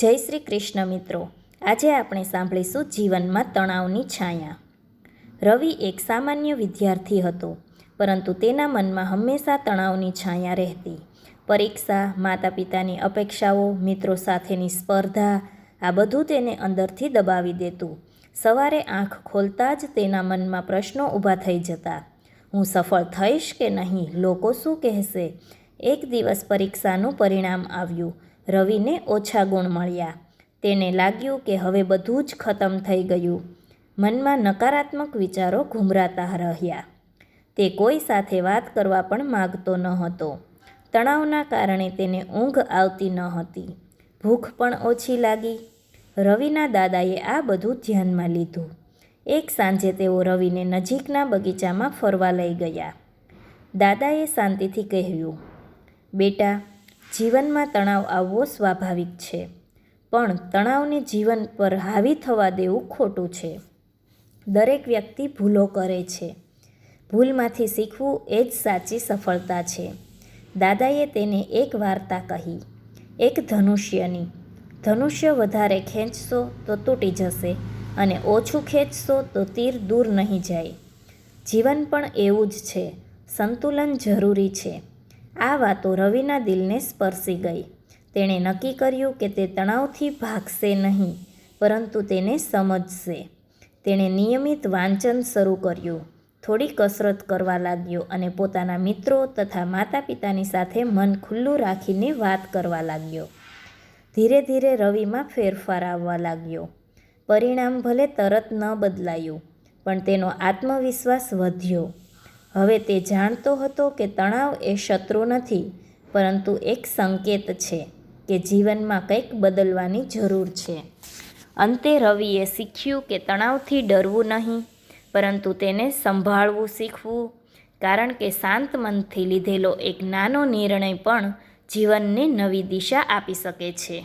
જય શ્રી કૃષ્ણ મિત્રો. આજે આપણે સાંભળીશું જીવનમાં તણાવની છાયા. રવિ એક સામાન્ય વિદ્યાર્થી હતો, પરંતુ તેના મનમાં હંમેશા તણાવની છાયા રહેતી. પરીક્ષા માતા પિતાની અપેક્ષાઓ, મિત્રો સાથેની સ્પર્ધા, આ બધું તેને અંદરથી દબાવી દેતું. સવારે આંખ ખોલતા જ તેના મનમાં પ્રશ્નો ઊભા થઈ જતા. હું સફળ થઈશ કે નહીં? લોકો શું કહેશે? એક દિવસ પરીક્ષાનું પરિણામ આવ્યું. રવિને ઓછા ગુણ મળ્યા. તેને લાગ્યું કે હવે બધું જ ખતમ થઈ ગયું. મનમાં નકારાત્મક વિચારો ઘૂમરાતા રહ્યા. તે કોઈ સાથે વાત કરવા પણ માગતો ન હતો. તણાવના કારણે તેને ઊંઘ આવતી ન હતી. ભૂખ પણ ઓછી લાગી. રવિના દાદાએ આ બધું ધ્યાનમાં લીધું. એક સાંજે તેઓ રવિને નજીકના બગીચામાં ફરવા લઈ ગયા. દાદાએ શાંતિથી કહ્યું, બેટા જીવનમાં તણાવ આવવો સ્વાભાવિક છે, પણ તણાવને જીવન પર હાવી થવા દેવું ખોટું છે. દરેક વ્યક્તિ ભૂલો કરે છે. ભૂલમાંથી શીખવું એ જ સાચી સફળતા છે. દાદાએ તેને એક વાર્તા કહી, એક ધનુષ્યની. ધનુષ્ય વધારે ખેંચશો તો તૂટી જશે અને ઓછું ખેંચશો તો તીર દૂર નહીં જાય. જીવન પણ એવું જ છે. સંતુલન જરૂરી છે. આ વાતો રવિના દિલને સ્પર્શી ગઈ. તેણે નક્કી કર્યું કે તે તણાવથી ભાગશે નહીં, પરંતુ તેને સમજશે. તેણે નિયમિત વાંચન શરૂ કર્યું. થોડી કસરત કરવા લાગ્યો અને પોતાના મિત્રો તથા માતા પિતાની સાથે મન ખુલ્લું રાખીને વાત કરવા લાગ્યો. ધીરે ધીરે રવિમાં ફેરફાર આવવા લાગ્યો. પરિણામ ભલે તરત ન બદલાયું, પણ તેનો આત્મવિશ્વાસ વધ્યો. હવે તે જાણતો હતો કે તણાવ એ શત્રુ નથી, પરંતુ એક સંકેત છે કે જીવનમાં કંઈક બદલવાની જરૂર છે. અંતે રવિએ શીખ્યું કે તણાવથી ડરવું નહીં, પરંતુ તેને સંભાળવું શીખવું, કારણ કે શાંત મનથી લીધેલો એક નાનો નિર્ણય પણ જીવનને નવી દિશા આપી શકે છે.